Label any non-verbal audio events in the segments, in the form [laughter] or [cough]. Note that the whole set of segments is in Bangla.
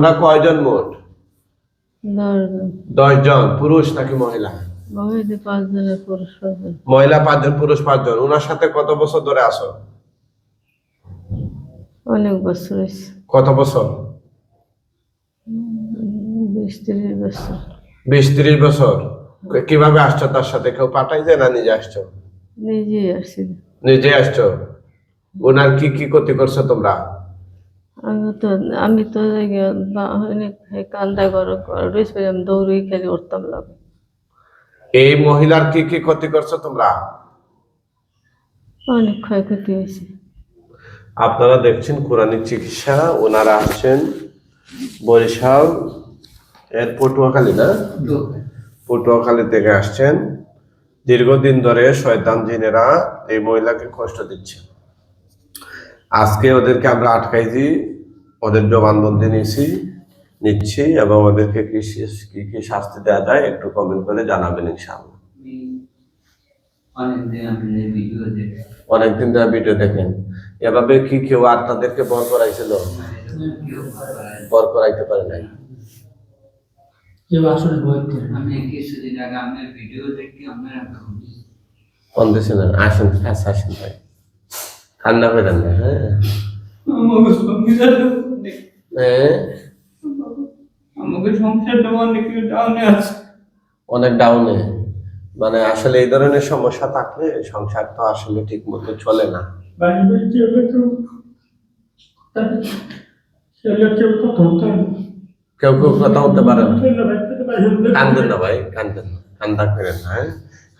তোমরা কয়জন মোট? দশজন। পুরুষ নাকি মহিলা? মহিলা পাঁচজন পুরুষ পাঁচজন। ওনার সাথে কত বছর ধরে আসো অনেক বছর কত বছর? বিশ তিরিশ বছর। বিশ ত্রিশ বছর। কীভাবে আসছো তার সাথে? কেউ পাঠাই যায় না নিজে আসছো? নিজেই আসছি। নিজে আসছো? ওনার কি কি ক্ষতি করছ তোমরা? আমি তো আমি তো অনেক কান্দা করো রয়েছে আমি দৌড়ি খেলে উঠতাম লাগে এই মহিলার কি কি ক্ষতি করছ তোমরা? অনেক ক্ষয়ক্ষতি হয়েছে। আপনারা দেখছেন কোরআনিক চিকিৎসা ওনারা আসছেন বরিশাল এর পটুয়াখালী না? পটুয়াখালী থেকে আসছেন। দীর্ঘদিন ধরে শয়তান জিনেরা এই মহিলাকে কষ্ট দিচ্ছে। আজকে ওদেরকে আমরা আটকাইছি ওদের জবানবন্দি নিয়েছি নিচ্ছি এবং ওদেরকে কি শি- কি কি শাস্তি দেওয়া যায় একটু কমেন্ট করে জানাবেন ইনশাআল্লাহ। অনেকদিন ধরে ভিডিও দেখেন। এভাবে কি কেউ আর তাদেরকে বর করাইছিল। বর করাইতে পারে নাই। আসেন আসেন ভাই। ঠান্ডা করেন না হ্যাঁ। [laughs] অনেক ডাউনে মানে আসলে এই ধরনের সমস্যা থাকলে সংসার তো আসলে ঠিক মতো চলে না। কেউ কেউ কথা হতে পারে না। কান্দেন না ভাই, কান্দেন না। কান্দা করেন না হ্যাঁ।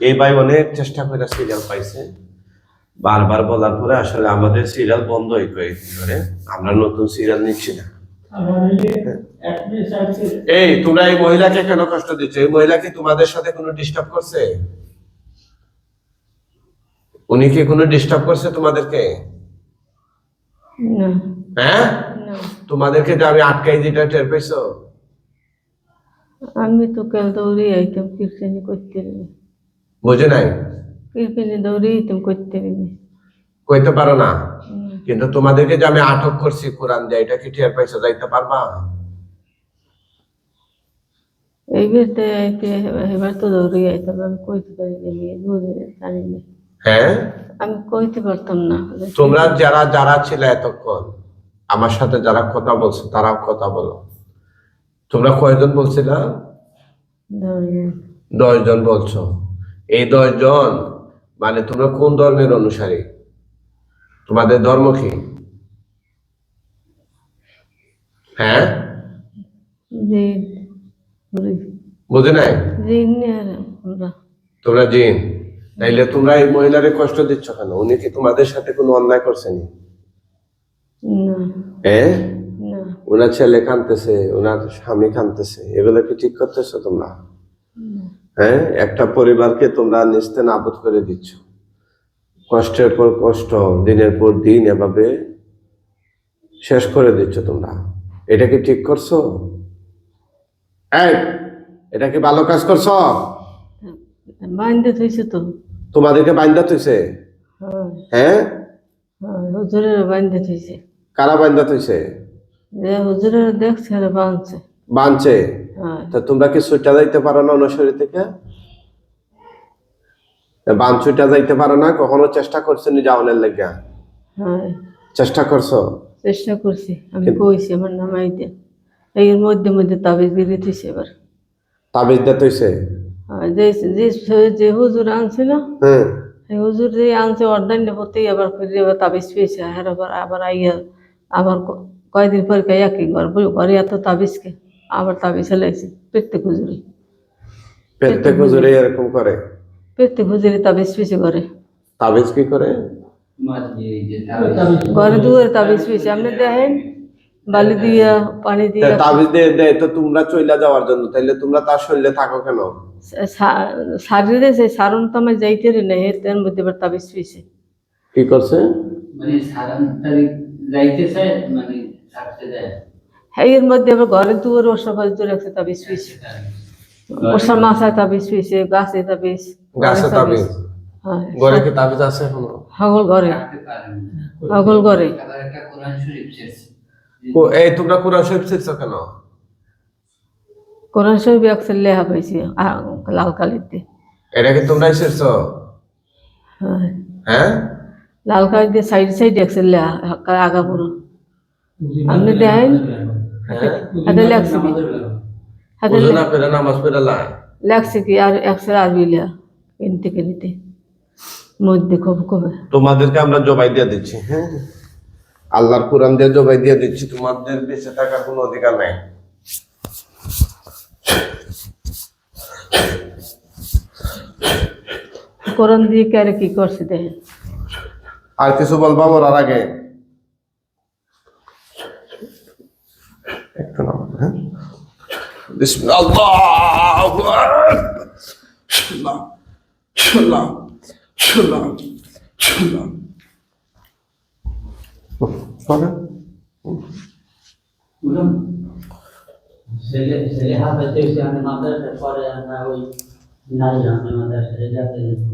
এই ভাই অনেক চেষ্টা করে সিরিয়াল পাইছে। বারবার বলার পরে আসলে আমাদের সিরিয়াল বন্ধ হয়ে গেছে ধরে। আমরা নতুন সিরিয়াল নিচ্ছি না। এই তোমরা এই মহিলাকে কেন কষ্ট দিচ্ছ? এই মহিলা কি তোমাদের সাথে কোনো ডিস্টার্ব করছে? উনি কি কোনো ডিস্টার্ব করছে তোমাদেরকে? না। হ্যাঁ? তোমাদেরকে যে আমি আটকাই দিটা টের পাইছো আমি তো কাল দৌড়ি আইতাম কীর্তনি করতে বুঝে নাই? কীর্তনি দৌড়ি আইতাম করতে পারিনি কইতে পারো না। কিন্তু তোমাদেরকে যে আমি আটক করছি কোরআন দিয়ে এটা কি টের পাইছো? যাইতে পারবা? এইবার তো আইতে এবার তো দৌড়ি আইতাম আমি কইতে বুঝে জানি না। হ্যাঁ? আমি কইতে পারতাম না। তোমরা যারা যারা ছিলে এতক্ষণ আমার সাথে যারা কথা বলছো তারাও কথা বলো। তোমরা কয়জন বলছিলা? দৌড়ি দশ জন বলছো। এই দশ জন মানে তোমরা কোন ধর্মের অনুসারী? তোমাদের ধর্ম কি? হ্যাঁ? বুঝে নাই? তোমরা জিন। তাইলে তোমরা এই মহিলারে কষ্ট দিচ্ছ কেন? উনি কি তোমাদের সাথে কোনো অন্যায় করছেনি? হ্যাঁ ওনার ছেলে কানতেছে ওনার স্বামী কানতেছে এগুলো কি ঠিক করতেছো তোমরা? হ্যাঁ? একটা পরিবারকে তোমরা নিস্তে নাবুদ করে দিচ্ছ। কষ্টের পর কষ্ট দিনের পর দিন এভাবে শেষ করে দিচ্ছ তোমরা। এটা কি ঠিক করছ? এটা কি ভালো কাজ করছ? থইছে তো। তোমাদেরকে বাইন্দা তুইছে হ্যাঁ। হুজুরের বান্ধে থইছে কারা বাইন্দা তুইছে যে হুজুরের দেখছে বাঁধছে। বানছে। হ্যাঁ। তা তোমরা কি ছুটা যাইতে পারো না অনুসরী থেকে? বান ছুটা যাইতে পারো না কখনো চেষ্টা করছ নি যাওয়ানের লেগে? হ্যাঁ। চেষ্টা করছ? চেষ্টা করছি আমি কইছি আমার নামাইতে এর মধ্যে মধ্যে তাবিজ দিয়ে দিতেছে এবার। তাবিজ দিতে হইছে হ্যাঁ, যে যে যে হুজুর আনছে না হ্যাঁ। এই হুজুর যে আনছে অর্ডার নেবতেই আবার ফিরে আবার তাবিজ পেয়েছে। আর আবার আবার আইয়া আবার কয়দিন পর কে একই ঘর ঘরে এত তাবিজকে? আবার তাবিজ হেলাইছে প্রত্যেক হুজুরি প্রত্যেক হুজুরে এরকম করে? পেটতে হুজুরি তাবিজ পেয়েছে ঘরে তাবিজ কি করে? ঘরে দুয়ারে তাবিজ পেয়েছে আপনি দেখেন বালি দিয়া পানি দিয়া। তাবিজ দিয়ে দেয় তো তোমরা চইলা যাওয়ার জন্য। তাইলে তোমরা তার শরীরে থাকো কেন? সারি দিয়েছে সারণ তো আমার যাইতে রে না এর মধ্যে এবার তাবিজ পেয়েছে কি করছে? মানে সারান তারিখ যাইতে চায় মানে থাকতে যায় হ্যাঁ এর মধ্যে আবার ঘরে দুয়ারে রাখছে তাবিজ পেয়েছে ওসব মাথায় তাবিজ পেয়েছে গাছে তাবিজ গাছে তাবিজ। হ্যাঁ ঘরে কি তাবিজ আছে এখনও? হাগল ঘরে। হাগল ঘরে। কো- এই তোমরা কোরআন শরীফ শিখছো কেন? কোরআন শরীফ পাইছি লাল কালিতে। এটা কি শিখছো? হ্যাঁ। হ্যাঁ? লাল কালিতে সাইড সাইড একসের লেহা আগা পুরো। আপনি হ্যাঁ হাতে লেখছি কি হাতে না পেরে নামাজ পড়ে লাই। লেখছি কি আর একসের আরবি লেহা কিনতে কিনতে মধ্যে খুব কবে তোমাদেরকে আমরা জবাই দিয়ে দিচ্ছি হ্যাঁ? আল্লাহর কোরআন দিয়ে জবাই দিয়ে দিচ্ছি তোমাদের বেঁচে থাকার কোনো অধিকার নাই। কোরআন দিয়ে কে আর কি করছি দেখেন? আর কিছু বলবা বলার আগে একটু নামান হ্যাঁ বিসমিল্লাহ আল্লাহু আকবার শাল্লাহ শাল্লাহ শাল্লাহ শাল্লাহ বলেন বুঝলাম ছেলে ছেলে হাফেজ হয়েছে আমি মাদ্রাসা পরে আমরা ওই নাই আমি মাদ্রাসা যাতে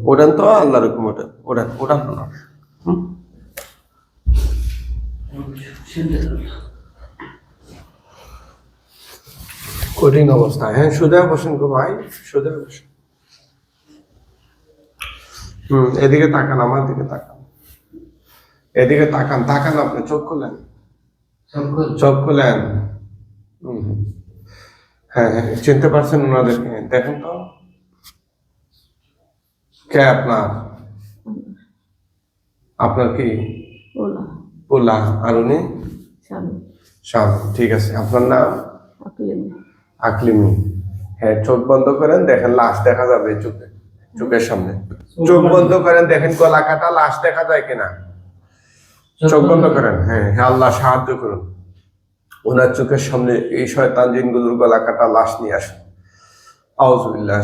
ওটান তো আল্লাহর হুকুম ওটান ওটান ওটান না হুম? কঠিন অবস্থা। হ্যাঁ সোজা বসেন গো ভাই সোজা বসেন। হুম এদিকে তাকান আমার দিকে তাকান। এদিকে তাকান তাকান আপনি চোখ খুলেন। চোখ খুলেন। হ্যাঁ হ্যাঁ চিনতে পারছেন ওনাদেরকে। দেখেন তো। কে আপনার? আপনার কি? পোলা আর উনি? স্বামী। ঠিক আছে আপনার নাম? আকলিম হ্যাঁ চোখ বন্ধ করেন, দেখেন লাশ দেখা যাবে চোখে, চোখের সামনে। চোখ বন্ধ করেন, দেখেন গলা কাটা লাশ দেখা যায় কিনা। চোখ বন্ধ করেন হ্যাঁ হ্যাঁ আল্লাহ, সাহায্য করুন। ওনার চোখের সামনে এই শয়তান জিনগুলোর গলা কাটা লাশ নিয়ে আসেন আউজুবিল্লাহ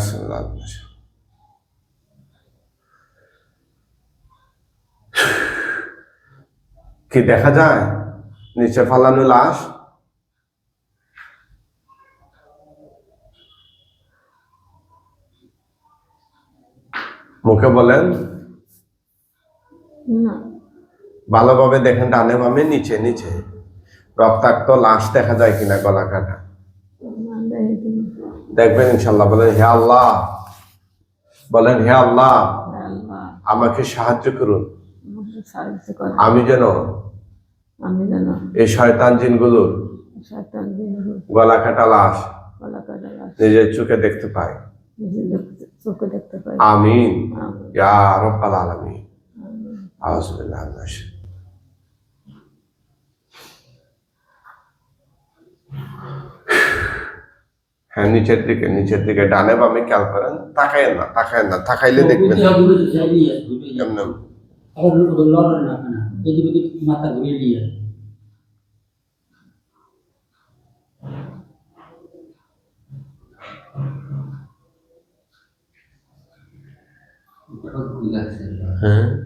কি দেখা যায়? নিচে ফালানো লাশ মুখে বলেন। ভালোভাবে দেখেন ডানে বামে নিচে নিচে। রক্তাক্ত লাশ দেখা যায় কিনা গলা কাটা। দেখবেন ইনশাল্লাহ বলেন হে আল্লাহ। বলেন হে আল্লাহ আমাকে সাহায্য করুন। আমি যেন আমি যেন এই শয়তান জিনগুলোর গলা কাটা লাশ গলা কাটা লাশ নিজের চোখে দেখতে পাই চোখে দেখতে পাই। আমিন। ইয়া রব্বাল আলামিন। আউযুবিল্লাহ মিনাশ হ্যাঁ নিচের দিকে নিচের দিকে। ডানে বামে খেয়াল করেন তাকায়েন না তাকায়েন না তাকাইলে দেখবেন। কেমন আবার লড়ন না কেন এদিকে মাথা ঘুরিয়ে দিয়ে হ্যাঁ।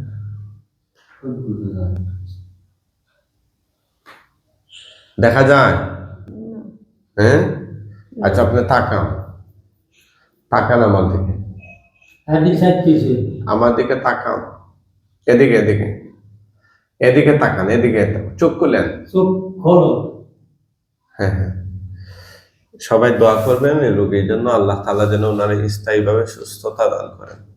দেখা যায়? হ্যাঁ? আচ্ছা আপনি তাকান। তাকান আমার দিকে। আমার দিকে তাকান। এদিকে এদিকে। এদিকে তাকান এদিকে চোখ চোখ হ্যাঁ হ্যাঁ। সবাই দোয়া করবেন এই রোগীর জন্য। আল্লাহ তালা যেন ওনারা স্থায়ীভাবে সুস্থতা দান করেন।